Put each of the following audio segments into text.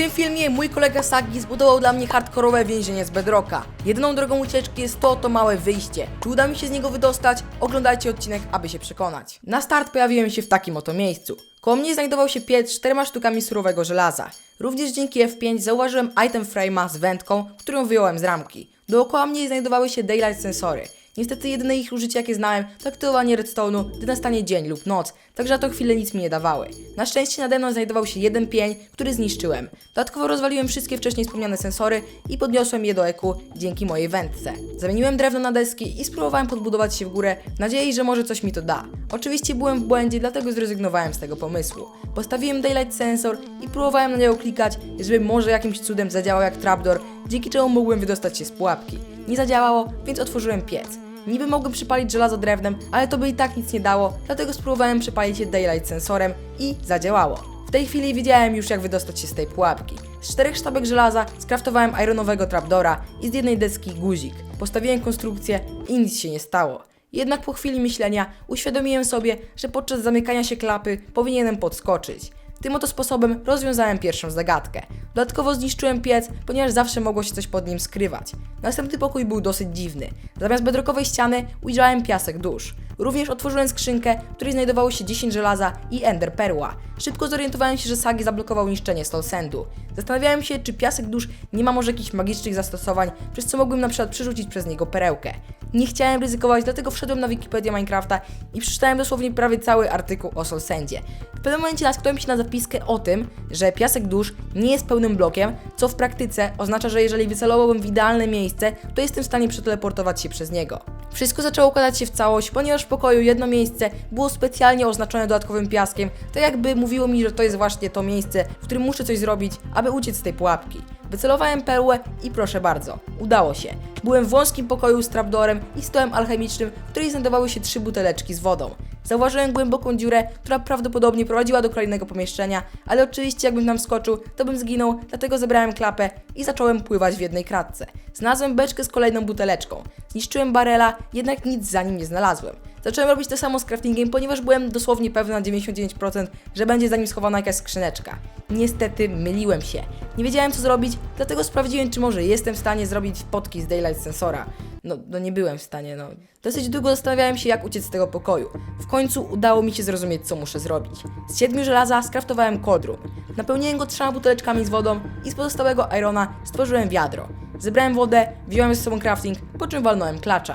tym filmie mój kolega Sagi zbudował dla mnie hardkorowe więzienie z Bedrocka. Jedyną drogą ucieczki jest to, to małe wyjście. Czy uda mi się z niego wydostać? Oglądajcie odcinek, aby się przekonać. Na start pojawiłem się w takim oto miejscu. Koło mnie znajdował się piec z czterema sztukami surowego żelaza. Również dzięki F5 zauważyłem item frame'a z wędką, którą wyjąłem z ramki. Dookoła mnie znajdowały się daylight sensory. Niestety jedyne ich użycie jakie znałem to aktywowanie redstone'u, gdy nastanie dzień lub noc, także na to chwilę nic mi nie dawały. Na szczęście nade mną znajdował się jeden pień, który zniszczyłem. Dodatkowo rozwaliłem wszystkie wcześniej wspomniane sensory i podniosłem je do eku dzięki mojej wędce. Zamieniłem drewno na deski i spróbowałem podbudować się w górę w nadziei, że może coś mi to da. Oczywiście byłem w błędzie, dlatego zrezygnowałem z tego pomysłu. Postawiłem daylight sensor i próbowałem na niego klikać, żeby może jakimś cudem zadziałał jak trapdoor, dzięki czemu mogłem wydostać się z pułapki. Nie zadziałało, więc otworzyłem piec. Niby mogłem przypalić żelazo drewnem, ale to by i tak nic nie dało, dlatego spróbowałem przypalić je daylight sensorem i zadziałało. W tej chwili wiedziałem już jak wydostać się z tej pułapki. Z czterech sztabek żelaza skraftowałem ironowego trapdora i z jednej deski guzik. Postawiłem konstrukcję i nic się nie stało. Jednak po chwili myślenia uświadomiłem sobie, że podczas zamykania się klapy powinienem podskoczyć. Tym oto sposobem rozwiązałem pierwszą zagadkę. Dodatkowo zniszczyłem piec, ponieważ zawsze mogło się coś pod nim skrywać. Następny pokój był dosyć dziwny. Zamiast bedrockowej ściany ujrzałem piasek dusz. Również otworzyłem skrzynkę, w której znajdowało się 10 żelaza i ender perła. Szybko zorientowałem się, że Sagi zablokował niszczenie Soul Sandu. Zastanawiałem się, czy piasek dusz nie ma może jakichś magicznych zastosowań, przez co mogłem na przykład przerzucić przez niego perełkę. Nie chciałem ryzykować, dlatego wszedłem na Wikipedię Minecrafta i przeczytałem dosłownie prawie cały artykuł o Soul Sandzie. W pewnym momencie natknąłem się na zapiskę o tym, że piasek dusz nie jest pełnym blokiem, co w praktyce oznacza, że jeżeli wycelowałbym w idealne miejsce, to jestem w stanie przeteleportować się przez niego. Wszystko zaczęło układać się w całość, ponieważ w pokoju jedno miejsce było specjalnie oznaczone dodatkowym piaskiem, tak jakby mówiło mi, że to jest właśnie to miejsce, w którym muszę coś zrobić, aby uciec z tej pułapki. Wycelowałem perłę i proszę bardzo, udało się. Byłem w wąskim pokoju z trapdorem i stołem alchemicznym, w której znajdowały się trzy buteleczki z wodą. Zauważyłem głęboką dziurę, która prawdopodobnie prowadziła do kolejnego pomieszczenia, ale oczywiście jakbym tam skoczył, to bym zginął, dlatego zebrałem klapę i zacząłem pływać w jednej kratce. Znalazłem beczkę z kolejną buteleczką. Zniszczyłem barela, jednak nic za nim nie znalazłem. Zacząłem robić to samo z craftingiem, ponieważ byłem dosłownie pewny na 99%, że będzie za nim schowana jakaś skrzyneczka. Niestety myliłem się. Nie wiedziałem co zrobić, dlatego sprawdziłem, czy może jestem w stanie zrobić potki z Daylight Sensora. No, no nie byłem w stanie, no. Dosyć długo zastanawiałem się, jak uciec z tego pokoju. W końcu udało mi się zrozumieć, co muszę zrobić. Z siedmiu żelaza skraftowałem cold room. Napełniłem go trzema buteleczkami z wodą i z pozostałego irona stworzyłem wiadro. Zebrałem wodę, wziąłem ze sobą crafting, po czym walnąłem klacza.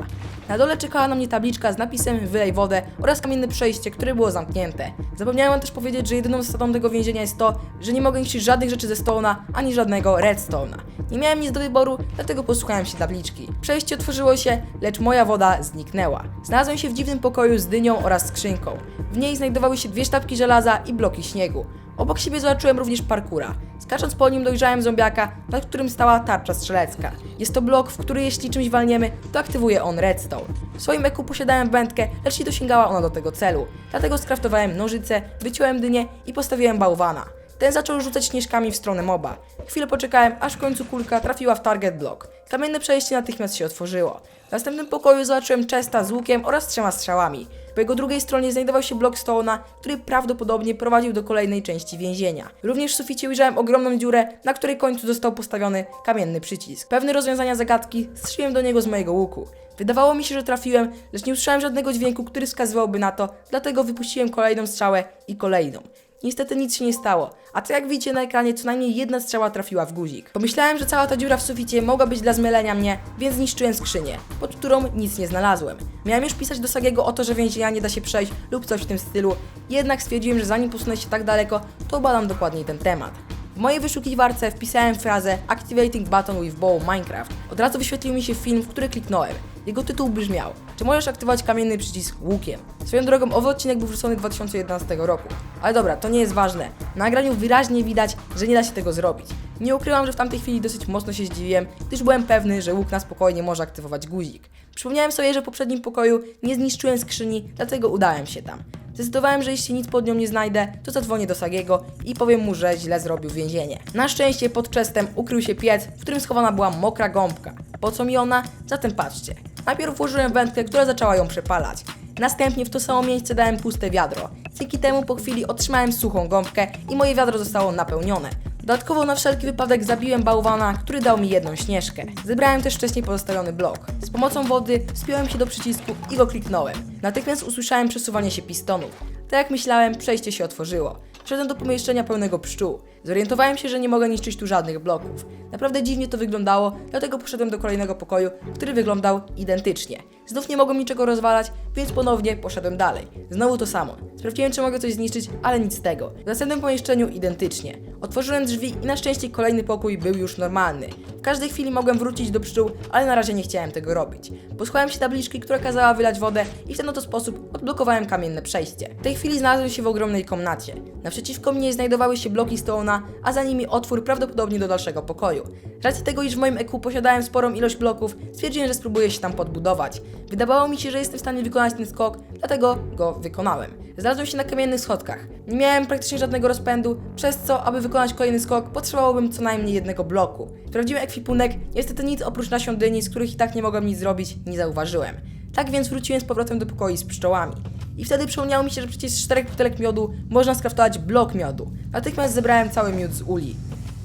Na dole czekała na mnie tabliczka z napisem wylej wodę oraz kamienne przejście, które było zamknięte. Zapomniałem też powiedzieć, że jedyną zasadą tego więzienia jest to, że nie mogę niszczyć żadnych rzeczy ze stone'a, ani żadnego redstone'a. Nie miałem nic do wyboru, dlatego posłuchałem się tabliczki. Przejście otworzyło się, lecz moja woda zniknęła. Znalazłem się w dziwnym pokoju z dynią oraz skrzynką. W niej znajdowały się dwie sztabki żelaza i bloki śniegu. Obok siebie zobaczyłem również parkura. Skacząc po nim dojrzałem zombiaka, nad którym stała tarcza strzelecka. Jest to blok, w który jeśli czymś walniemy, to aktywuje on redstone. W swoim eku posiadałem wędkę, lecz nie dosięgała ona do tego celu. Dlatego skraftowałem nożyce, wyciąłem dynię i postawiłem bałwana. Ten zaczął rzucać śnieżkami w stronę moba. Chwilę poczekałem, aż w końcu kulka trafiła w target block. Kamienne przejście natychmiast się otworzyło. W następnym pokoju zobaczyłem chesta z łukiem oraz trzema strzałami. Po jego drugiej stronie znajdował się blok Stone'a, który prawdopodobnie prowadził do kolejnej części więzienia. Również w suficie ujrzałem ogromną dziurę, na której końcu został postawiony kamienny przycisk. Pewne rozwiązania zagadki strzeliłem do niego z mojego łuku. Wydawało mi się, że trafiłem, lecz nie usłyszałem żadnego dźwięku, który wskazywałby na to, dlatego wypuściłem kolejną strzałę i kolejną. Niestety nic się nie stało, a co jak widzicie na ekranie, co najmniej jedna strzała trafiła w guzik. Pomyślałem, że cała ta dziura w suficie mogła być dla zmylenia mnie, więc zniszczyłem skrzynię, pod którą nic nie znalazłem. Miałem już pisać do Sagiego o to, że więzienia nie da się przejść lub coś w tym stylu, jednak stwierdziłem, że zanim posunę się tak daleko, to badam dokładniej ten temat. W mojej wyszukiwarce wpisałem frazę Activating Button with Bow Minecraft. Od razu wyświetlił mi się film, w który kliknąłem. Jego tytuł brzmiał Czy możesz aktywować kamienny przycisk łukiem? Swoją drogą owy odcinek był wrzucony w 2011 roku. Ale dobra, to nie jest ważne. Na nagraniu wyraźnie widać, że nie da się tego zrobić. Nie ukrywam, że w tamtej chwili dosyć mocno się zdziwiłem, gdyż byłem pewny, że łuk na spokojnie może aktywować guzik. Przypomniałem sobie, że w poprzednim pokoju nie zniszczyłem skrzyni, dlatego udałem się tam. Zdecydowałem, że jeśli nic pod nią nie znajdę, to zadzwonię do Sagiego i powiem mu, że źle zrobił więzienie. Na szczęście pod chestem ukrył się piec, w którym schowana była mokra gąbka. Po co mi ona? Zatem patrzcie. Najpierw włożyłem wędkę, która zaczęła ją przepalać. Następnie w to samo miejsce dałem puste wiadro. Dzięki temu po chwili otrzymałem suchą gąbkę i moje wiadro zostało napełnione. Dodatkowo na wszelki wypadek zabiłem bałwana, który dał mi jedną śnieżkę. Zebrałem też wcześniej pozostawiony blok. Z pomocą wody spiąłem się do przycisku i go kliknąłem. Natychmiast usłyszałem przesuwanie się pistonów. Tak jak myślałem, przejście się otworzyło. Wszedłem do pomieszczenia pełnego pszczół. Zorientowałem się, że nie mogę niszczyć tu żadnych bloków. Naprawdę dziwnie to wyglądało, dlatego poszedłem do kolejnego pokoju, który wyglądał identycznie. Znów nie mogłem niczego rozwalać, więc ponownie poszedłem dalej. Znowu to samo. Sprawdziłem, czy mogę coś zniszczyć, ale nic z tego. W następnym pomieszczeniu identycznie. Otworzyłem drzwi i na szczęście kolejny pokój był już normalny. W każdej chwili mogłem wrócić do pszczół, ale na razie nie chciałem tego robić. Posłuchałem się tabliczki, która kazała wylać wodę i w ten oto sposób odblokowałem kamienne przejście. W tej chwili znalazłem się w ogromnej komnacie. Naprzeciwko mnie znajdowały się bloki stołna, a za nimi otwór prawdopodobnie do dalszego pokoju. Z racji tego, iż w moim EQ posiadałem sporą ilość bloków, stwierdziłem, że spróbuję się tam podbudować. Wydawało mi się, że jestem w stanie wykonać ten skok, dlatego go wykonałem. Znalazłem się na kamiennych schodkach. Nie miałem praktycznie żadnego rozpędu, przez co, aby wykonać kolejny skok, potrzebowałbym co najmniej jednego bloku. Sprawdziłem ekwipunek, niestety nic oprócz nasion dyni, z których i tak nie mogłem nic zrobić, nie zauważyłem. Tak więc wróciłem z powrotem do pokoju z pszczołami. I wtedy przypomniało mi się, że przecież z czterech butelek miodu można skraftować blok miodu. Natychmiast zebrałem cały miód z uli.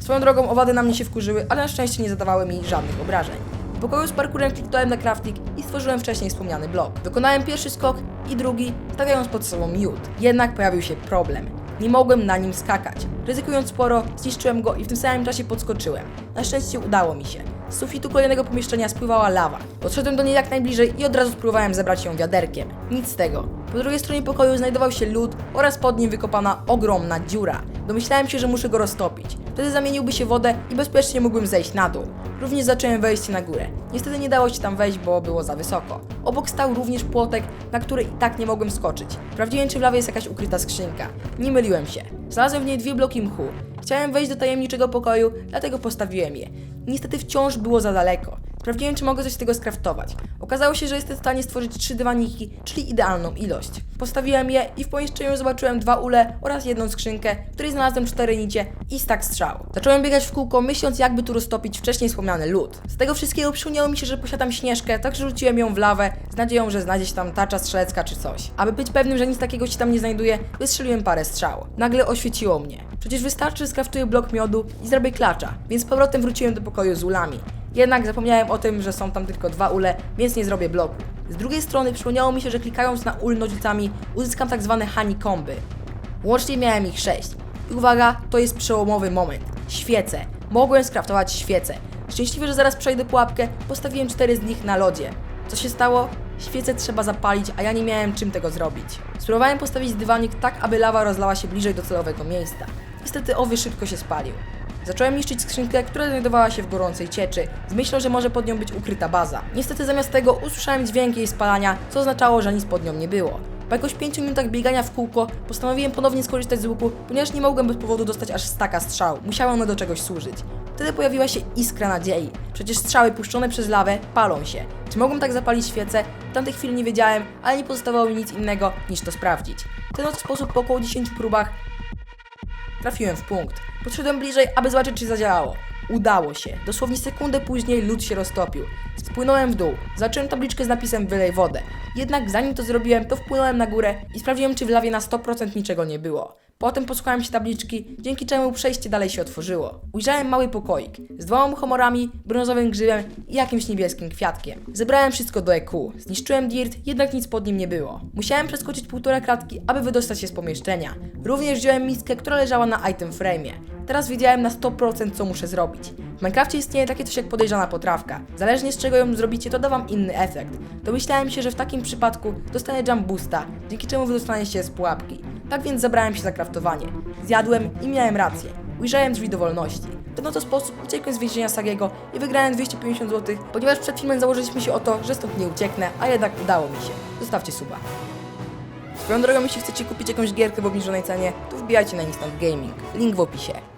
Swoją drogą owady na mnie się wkurzyły, ale na szczęście nie zadawały mi żadnych obrażeń. W pokoju z parkurem kliknąłem na crafting i stworzyłem wcześniej wspomniany blok. Wykonałem pierwszy skok i drugi, stawiając pod sobą miód. Jednak pojawił się problem. Nie mogłem na nim skakać. Ryzykując sporo, zniszczyłem go i w tym samym czasie podskoczyłem. Na szczęście udało mi się. Z sufitu kolejnego pomieszczenia spływała lawa. Podszedłem do niej jak najbliżej i od razu spróbowałem zebrać ją wiaderkiem. Nic z tego. Po drugiej stronie pokoju znajdował się lód oraz pod nim wykopana ogromna dziura. Domyślałem się, że muszę go roztopić. Wtedy zamieniłby się wodę i bezpiecznie mógłbym zejść na dół. Również zacząłem wejście na górę. Niestety nie dało się tam wejść, bo było za wysoko. Obok stał również płotek, na który i tak nie mogłem skoczyć. Sprawdziłem, czy w lawie jest jakaś ukryta skrzynka. Nie myliłem się. Znalazłem w niej dwie bloki mchu. Chciałem wejść do tajemniczego pokoju, dlatego postawiłem je. Niestety wciąż było za daleko. Sprawdziłem, czy mogę coś z tego skraftować. Okazało się, że jestem w stanie stworzyć trzy dywaniki, czyli idealną ilość. Postawiłem je i w pomieszczeniu zobaczyłem dwa ule oraz jedną skrzynkę, w której znalazłem cztery nicie i stak strzał. Zacząłem biegać w kółko, myśląc jakby tu roztopić wcześniej wspomniany lód. Z tego wszystkiego przypomniało mi się, że posiadam śnieżkę, także rzuciłem ją w lawę z nadzieją, że znajdzie się tam tarcza strzelecka czy coś. Aby być pewnym, że nic takiego się tam nie znajduje, wystrzeliłem parę strzał. Nagle oświeciło mnie. Przecież wystarczy, że skraftuję blok miodu i zrobię klacza, więc powrotem wróciłem do pokoju z ulami. Jednak zapomniałem o tym, że są tam tylko dwa ule, więc nie zrobię bloku. Z drugiej strony przypomniało mi się, że klikając na ul nożnicami uzyskam tak zwane honeycomby. Łącznie miałem ich sześć. I uwaga, to jest przełomowy moment. Świece. Mogłem skraftować świece. Szczęśliwie, że zaraz przejdę pułapkę, postawiłem cztery z nich na lodzie. Co się stało? Świece trzeba zapalić, a ja nie miałem czym tego zrobić. Spróbowałem postawić dywanik tak, aby lawa rozlała się bliżej docelowego miejsca. Niestety owy szybko się spalił. Zacząłem niszczyć skrzynkę, która znajdowała się w gorącej cieczy, z myślą, że może pod nią być ukryta baza. Niestety zamiast tego usłyszałem dźwięk jej spalania, co oznaczało, że nic pod nią nie było. Po jakoś 5 minutach biegania w kółko postanowiłem ponownie skorzystać z łuku, ponieważ nie mogłem bez powodu dostać aż staka strzał. Musiały one do czegoś służyć. Wtedy pojawiła się iskra nadziei. Przecież strzały puszczone przez lawę palą się. Czy mogłem tak zapalić świecę? W tamtej chwili nie wiedziałem, ale nie pozostawało mi nic innego niż to sprawdzić. Ten sposób po około 10 próbach Trafiłem w punkt. Podszedłem bliżej, aby zobaczyć, czy zadziałało. Udało się. Dosłownie sekundę później lód się roztopił. Spłynąłem w dół. Zacząłem tabliczkę z napisem wylej wodę. Jednak zanim to zrobiłem, to wpłynąłem na górę i sprawdziłem, czy w lawie na 100% niczego nie było. Potem posłuchałem się tabliczki, dzięki czemu przejście dalej się otworzyło. Ujrzałem mały pokoik z dwoma muchomorami, brązowym grzybem i jakimś niebieskim kwiatkiem. Zebrałem wszystko do EQ. Zniszczyłem dirt, jednak nic pod nim nie było. Musiałem przeskoczyć półtora klatki, aby wydostać się z pomieszczenia. Również wziąłem miskę, która leżała na item frame'ie. Teraz wiedziałem na 100% co muszę zrobić. W Minecrafcie istnieje takie coś jak podejrzana potrawka. Zależnie z czego ją zrobicie, to da wam inny efekt. Domyślałem się, że w takim przypadku dostanę jump boosta, dzięki czemu wydostanie się z pułapki. Tak więc zabrałem się za kraftowanie. Zjadłem i miałem rację. Ujrzałem drzwi do wolności. W ten oto sposób uciekłem z więzienia Sagiego i wygrałem 250 zł, ponieważ przed filmem założyliśmy się o to, że stąd nie ucieknę, a jednak udało mi się. Zostawcie suba. Swoją drogą, jeśli chcecie kupić jakąś gierkę w obniżonej cenie, to wbijajcie na Instant Gaming. Link w opisie.